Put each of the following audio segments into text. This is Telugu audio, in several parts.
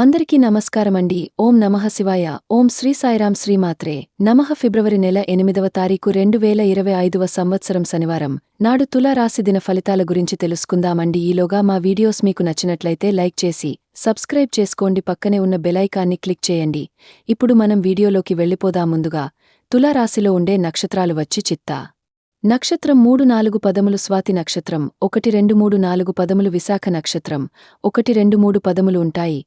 అందరికీ నమస్కారమండి. ఓం నమః శివాయ. ఓం శ్రీ సాయిరాం శ్రీమాత్రే నమః ఫిబ్రవరి నెల ఎనిమిదవ తారీఖు రెండు వేల ఇరవై ఐదవ సంవత్సరం శనివారం. నాడు తులారాశి దిన ఫలితాల గురించి తెలుసుకుందామండి. ఈలోగా మా వీడియోస్ మీకు నచ్చినట్లయితే లైక్ చేసి సబ్స్క్రైబ్ చేసుకోండి. పక్కనే ఉన్న బెలైకాన్ని క్లిక్ చేయండి. ఇప్పుడు మనం వీడియోలోకి వెళ్ళిపోదాం ముందుగా తులారాశిలో ఉండే నక్షత్రాలు వచ్చి చిత్తా. నక్షత్రం మూడు నాలుగు పదములు స్వాతి నక్షత్రం ఒకటి రెండు మూడు నాలుగు పదములు విశాఖ నక్షత్రం ఒకటి రెండు మూడు పదములు ఉంటాయి.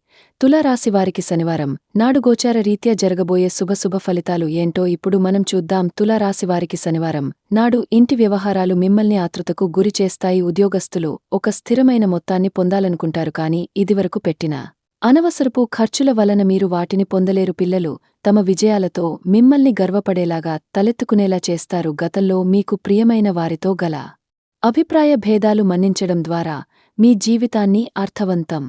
తులారాశి వారికి శనివారం. నాడు గోచార రీత్యా జరగబోయే శుభశుభ ఫలితాలు ఏంటో ఇప్పుడు మనం చూద్దాం. తులారాశి వారికి శనివారం. నాడు ఇంటి వ్యవహారాలు మిమ్మల్ని ఆతృతకు గురి చేస్తాయి. ఉద్యోగస్తులు ఒక స్థిరమైన మొత్తాన్ని పొందాలనుకుంటారు కాని ఇదివరకు పెట్టిన అనవసరపు ఖర్చుల వలన మీరు వాటిని పొందలేరు పిల్లలు తమ విజయాలతో మిమ్మల్ని గర్వపడేలాగా తలెత్తుకునేలా చేస్తారు గతంలో మీకు ప్రియమైన వారితో గల. అభిప్రాయ భేదాలు మన్నించడం ద్వారా మీ జీవితాన్ని అర్థవంతం.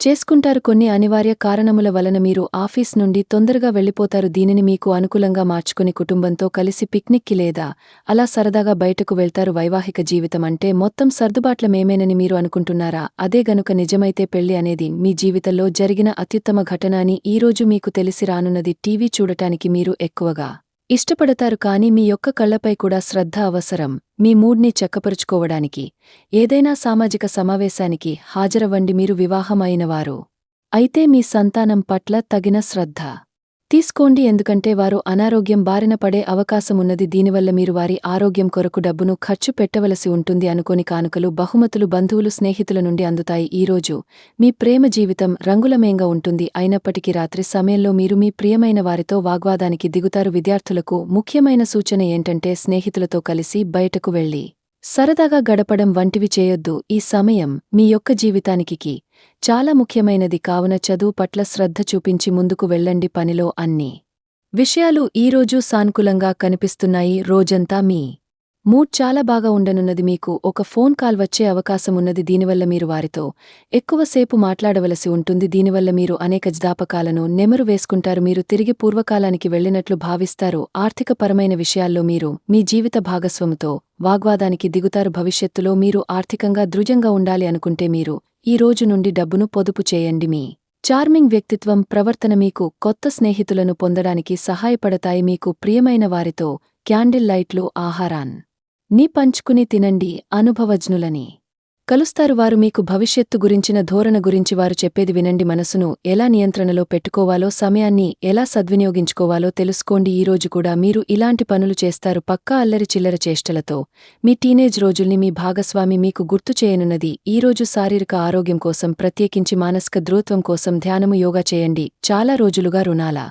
చేసుకుంటారు కొన్ని అనివార్య కారణముల వలన మీరు ఆఫీస్ నుండి తొందరగా వెళ్ళిపోతారు. దీనిని మీకు అనుకూలంగా మార్చుకుని కుటుంబంతో కలిసి పిక్నిక్కి లేదా అలా సరదాగా బయటకు వెళ్తారు. వైవాహిక జీవితం అంటే మొత్తం సర్దుబాట్లమేమేనని మీరు అనుకుంటున్నారా? అదే గనుక నిజమైతే పెళ్ళి అనేది మీ జీవితంలో జరిగిన అత్యుత్తమ ఘటన అని ఈరోజు మీకు తెలిసి రానున్నది. టీవీ చూడటానికి మీరు ఎక్కువగా ఇష్టపడతారు కాని మీ యొక్క కళ్ళపై కూడా శ్రద్ధ అవసరం. మీ మూడ్ని చక్కపరుచుకోవడానికి ఏదైనా సామాజిక సమావేశానికి హాజరవ్వండి మీరు వివాహమైనవారు అయితే మీ సంతానం పట్ల తగిన శ్రద్ధ. తీసుకోండి ఎందుకంటే వారు అనారోగ్యం బారిన పడే అవకాశమున్నది. దీనివల్ల మీరు వారి ఆరోగ్యం కొరకు డబ్బును ఖర్చు పెట్టవలసి ఉంటుంది అనుకోని కానుకలు బహుమతులు బంధువులు స్నేహితుల నుండి అందుతాయి. ఈరోజు మీ ప్రేమ జీవితం రంగులమేంగా ఉంటుంది. అయినప్పటికీ రాత్రి సమయంలో మీరు మీ ప్రియమైన వారితో వాగ్వాదానికి దిగుతారు. విద్యార్థులకు ముఖ్యమైన సూచన ఏంటంటే స్నేహితులతో కలిసి బయటకు వెళ్ళి సరదాగా గడపడం వంటివి చేయొద్దు. ఈ సమయం మీ యొక్క జీవితానికి చాలా ముఖ్యమైనది కావున చదువు పట్ల శ్రద్ధ చూపించి ముందుకు వెళ్ళండి పనిలో అన్ని. విషయాలు ఈరోజు సానుకూలంగా కనిపిస్తున్నాయి. రోజంతా మీ మూడ్ చాలా బాగా ఉండనున్నది మీకు. ఒక ఫోన్ కాల్ వచ్చే అవకాశమున్నది దీనివల్ల మీరు వారితో ఎక్కువసేపు మాట్లాడవలసి ఉంటుంది. దీనివల్ల మీరు అనేక జ్ఞాపకాలను నెమరు వేసుకుంటారు. మీరు తిరిగి పూర్వకాలానికి వెళ్ళినట్లు భావిస్తారు. ఆర్థికపరమైన విషయాల్లో మీరు మీ జీవిత భాగస్వముతో వాగ్వాదానికి దిగుతారు. భవిష్యత్తులో మీరు ఆర్థికంగా దృఢంగా ఉండాలి అనుకుంటే మీరు ఈ రోజు నుండి డబ్బును పొదుపు చేయండి మీ చార్మింగ్ వ్యక్తిత్వం ప్రవర్తన మీకు కొత్త స్నేహితులను పొందడానికి సహాయపడతాయి. మీకు ప్రియమైన వారితో క్యాండిల్ లైట్లు ఆహారాన్. నీ పంచుకుని తినండి అనుభవజ్ఞులని. కలుస్తారు వారు మీకు భవిష్యత్తు గురించిన ధోరణ గురించి వారు చెప్పేది వినండి మనసును ఎలా నియంత్రణలో పెట్టుకోవాలో సమయాన్ని ఎలా సద్వినియోగించుకోవాలో తెలుసుకోండి. ఈరోజు కూడా మీరు ఇలాంటి పనులు చేస్తారు. పక్కా అల్లరి చిల్లర చేష్టలతో మీ టీనేజ్ రోజుల్ని మీ భాగస్వామి మీకు గుర్తు చేయనున్నది. ఈరోజు శారీరక ఆరోగ్యం కోసం ప్రత్యేకించి మానసిక ధ్రువత్వం కోసం ధ్యానము యోగా చేయండి. చాలా రోజులుగా రుణాల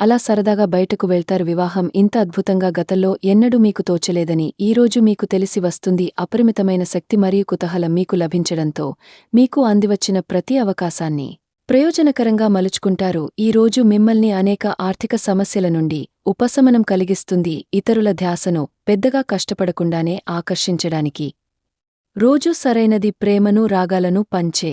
అలా సరదాగా బయటకు వెళ్తారు వివాహం. ఇంత అద్భుతంగా గతంలో ఎన్నడూ మీకు తోచలేదని ఈరోజు మీకు తెలిసి వస్తుంది అపరిమితమైన శక్తి మరియు కుతహలం మీకు లభించడంతో మీకు అందివచ్చిన ప్రతి అవకాశాన్ని. ప్రయోజనకరంగా మలుచుకుంటారు. ఈరోజు మిమ్మల్ని అనేక ఆర్థిక సమస్యల నుండి ఉపశమనం కలిగిస్తుంది ఇతరుల ధ్యాసను పెద్దగా కష్టపడకుండానే ఆకర్షించడానికి. రోజూ సరైనది ప్రేమను రాగాలను పంచే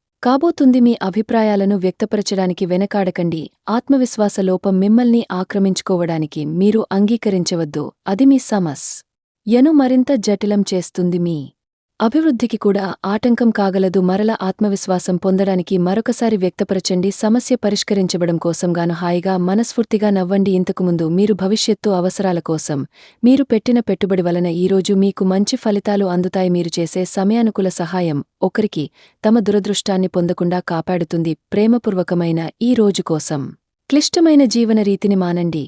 కాబోతుంది మీ అభిప్రాయాలను వ్యక్తపరచడానికి వెనకాడకండి. ఆత్మవిశ్వాస లోపం మిమ్మల్ని ఆక్రమించుకోవడానికి మీరు అంగీకరించవద్దు. అది మీ సమస్. యను మరింత జటిలం చేస్తుంది మీ అభివృద్ధికి కూడా ఆటంకం కాగలదు మరల ఆత్మవిశ్వాసం పొందడానికి మరొకసారి వ్యక్తపరచండి. సమస్య పరిష్కరించబడం కోసంగాను హాయిగా మనస్ఫూర్తిగా నవ్వండి. ఇంతకుముందు మీరు భవిష్యత్తు అవసరాల కోసం మీరు పెట్టిన పెట్టుబడి వలన ఈరోజు మీకు మంచి ఫలితాలు అందుతాయి. మీరు చేసే సమయానుకూల సహాయం ఒకరికి తమ దురదృష్టాన్ని పొందకుండా కాపాడుతుంది. ప్రేమపూర్వకమైన ఈ రోజు కోసం క్లిష్టమైన జీవన రీతిని మానండి.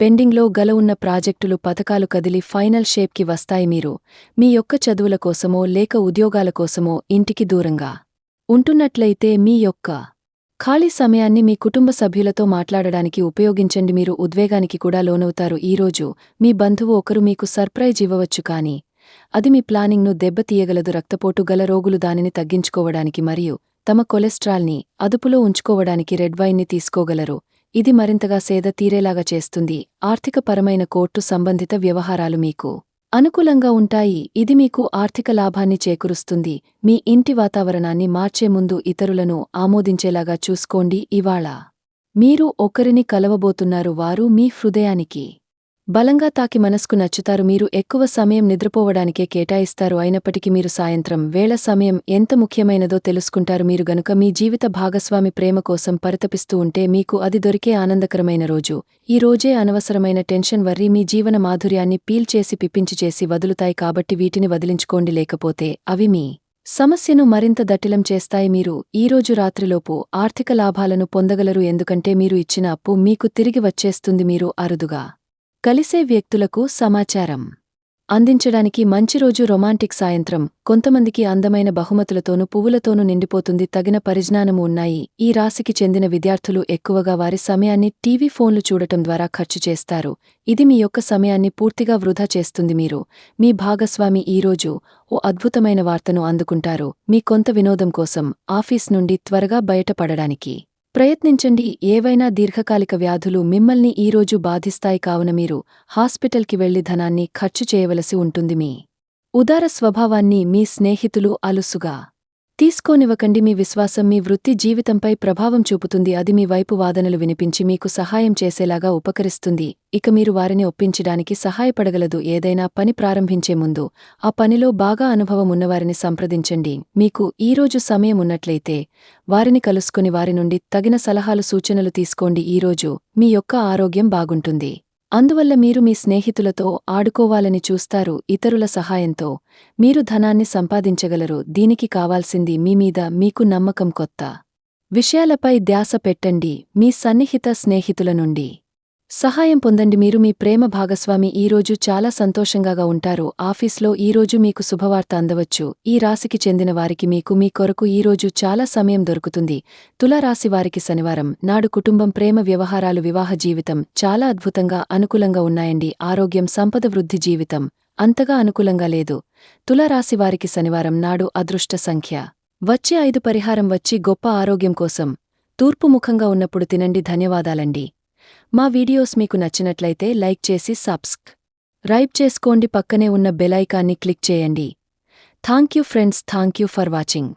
పెండింగ్లో గల ఉన్న ప్రాజెక్టులు పథకాలు కదిలి ఫైనల్ షేప్కి వస్తాయి మీరు. మీ యొక్క చదువుల కోసమో లేక ఉద్యోగాల కోసమో ఇంటికి దూరంగా ఉంటున్నట్లయితే మీ యొక్క ఖాళీ సమయాన్ని మీ కుటుంబ సభ్యులతో మాట్లాడడానికి ఉపయోగించండి. మీరు ఉద్వేగానికి కూడా లోనవుతారు. ఈరోజు మీ బంధువు ఒకరు మీకు సర్ప్రైజ్ ఇవ్వవచ్చు కానీ అది మీ ప్లానింగ్ను దెబ్బతీయగలదు. రక్తపోటు గల రోగులు దానిని తగ్గించుకోవడానికి మరియు తమ కొలెస్ట్రాల్ని అదుపులో ఉంచుకోవడానికి రెడ్ వైన్ని తీసుకోగలరు. ఇది మరింతగా సేద తీరేలాగా చేస్తుంది. ఆర్థికపరమైన కోర్టు సంబంధిత వ్యవహారాలు మీకు అనుకూలంగా ఉంటాయి. ఇది మీకు ఆర్థిక లాభాన్ని చేకూరుస్తుంది. మీ ఇంటి వాతావరణాన్ని మార్చే ముందు ఇతరులను ఆమోదించేలాగా చూసుకోండి. ఇవాళ మీరు ఒకరిని కలవబోతున్నారు వారు మీ హృదయానికి. బలంగా తాకి మనస్కు నచ్చుతారు. మీరు ఎక్కువ సమయం నిద్రపోవడానికే కేటాయిస్తారు. అయినప్పటికీ మీరు సాయంత్రం వేళ సమయం ఎంత ముఖ్యమైనదో తెలుసుకుంటారు. మీరు గనుక మీ జీవిత భాగస్వామి ప్రేమ కోసం పరితపిస్తూ ఉంటే మీకు అది దొరికే ఆనందకరమైన రోజు. ఈ రోజే అనవసరమైన టెన్షన్ వర్రీ మీ జీవన మాధుర్యాన్ని పీల్చేసి పిప్పించి చేసి వదులుతాయి కాబట్టి వీటిని వదిలించుకోండి. లేకపోతే అవి మీ సమస్యను మరింత దట్టిలం చేస్తాయి. మీరు ఈరోజు రాత్రిలోపు ఆర్థిక లాభాలను పొందగలరు. ఎందుకంటే మీరు ఇచ్చిన అప్పు మీకు తిరిగి వచ్చేస్తుంది. మీరు అరుదుగా కలిసే వ్యక్తులకు సమాచారం. అందించడానికి మంచి రోజు రొమాంటిక్ సాయంత్రం. కొంతమందికి అందమైన బహుమతులతోనూ పువ్వులతోనూ నిండిపోతుంది. తగిన పరిజ్ఞానము ఉన్నాయి. ఈ రాశికి చెందిన విద్యార్థులు ఎక్కువగా వారి సమయాన్ని టీవీ ఫోన్లు చూడటం ద్వారా ఖర్చు చేస్తారు. ఇది మీ యొక్క సమయాన్ని పూర్తిగా వృధా చేస్తుంది మీరు. మీ భాగస్వామి ఈరోజు ఓ అద్భుతమైన వార్తను అందుకుంటారు. మీ కొంత వినోదం కోసం ఆఫీస్ నుండి త్వరగా బయటపడడానికి. ప్రయత్నించండి. ఏవైనా దీర్ఘకాలిక వ్యాధులు మిమ్మల్ని ఈరోజు బాధిస్తాయి కావున మీరు హాస్పిటల్కి వెళ్ళి ధనాన్ని ఖర్చు చేయవలసి ఉంటుంది మీ ఉదార స్వభావాన్ని మీ స్నేహితులు అలుసుగా. తీసుకోనివ్వకండి మీ విశ్వాసం మీ వృత్తి జీవితంపై ప్రభావం చూపుతుంది. అది మీ వైపు వాదనలు వినిపించి మీకు సహాయం చేసేలాగా ఉపకరిస్తుంది. ఇక మీరు వారిని ఒప్పించడానికి సహాయపడగలదు. ఏదైనా పని ప్రారంభించే ముందు ఆ పనిలో బాగా అనుభవం ఉన్నవారిని సంప్రదించండి. మీకు ఈరోజు సమయం ఉన్నట్లయితే వారిని కలుసుకుని వారి నుండి తగిన సలహాలు సూచనలు తీసుకోండి. ఈరోజు మీ యొక్క ఆరోగ్యం బాగుంటుంది. అందువల్ల మీరు మీ స్నేహితులతో ఆడుకోవాలని చూస్తారు ఇతరుల సహాయంతో. మీరు ధనాన్ని సంపాదించగలరు దీనికి కావాల్సింది మీమీద మీకు నమ్మకం కొత్త. విషయాలపై ధ్యాస పెట్టండి మీ సన్నిహిత స్నేహితుల నుండి. సహాయం పొందండి మీరు మీ ప్రేమ భాగస్వామి. ఈరోజు చాలా సంతోషంగా ఉంటారు. ఆఫీస్లో ఈరోజు మీకు శుభవార్త అందవచ్చు. ఈ రాశికి చెందిన వారికి మీకు మీ కొరకు ఈరోజు చాలా సమయం దొరుకుతుంది. తులారాశి వారికి శనివారం. నాడు కుటుంబం ప్రేమ వ్యవహారాలు వివాహ జీవితం చాలా అద్భుతంగా అనుకూలంగా ఉన్నాయండి. ఆరోగ్యం సంపద వృద్ధి జీవితం అంతగా అనుకూలంగా లేదు. తులారాశి వారికి శనివారం నాడు అదృష్ట సంఖ్య. వచ్చే ఐదు పరిహారం వచ్చి గొప్ప ఆరోగ్యం కోసం. తూర్పుముఖంగా ఉన్నప్పుడు తినండి. ధన్యవాదాలండి. మా వీడియోస్ మీకు నచ్చినట్లయితే లైక్ చేసి సబ్స్క్. రైబ్ చేసుకోండి పక్కనే ఉన్న బెలైకాన్ని క్లిక్ చేయండి. Thank you friends thank you for watching.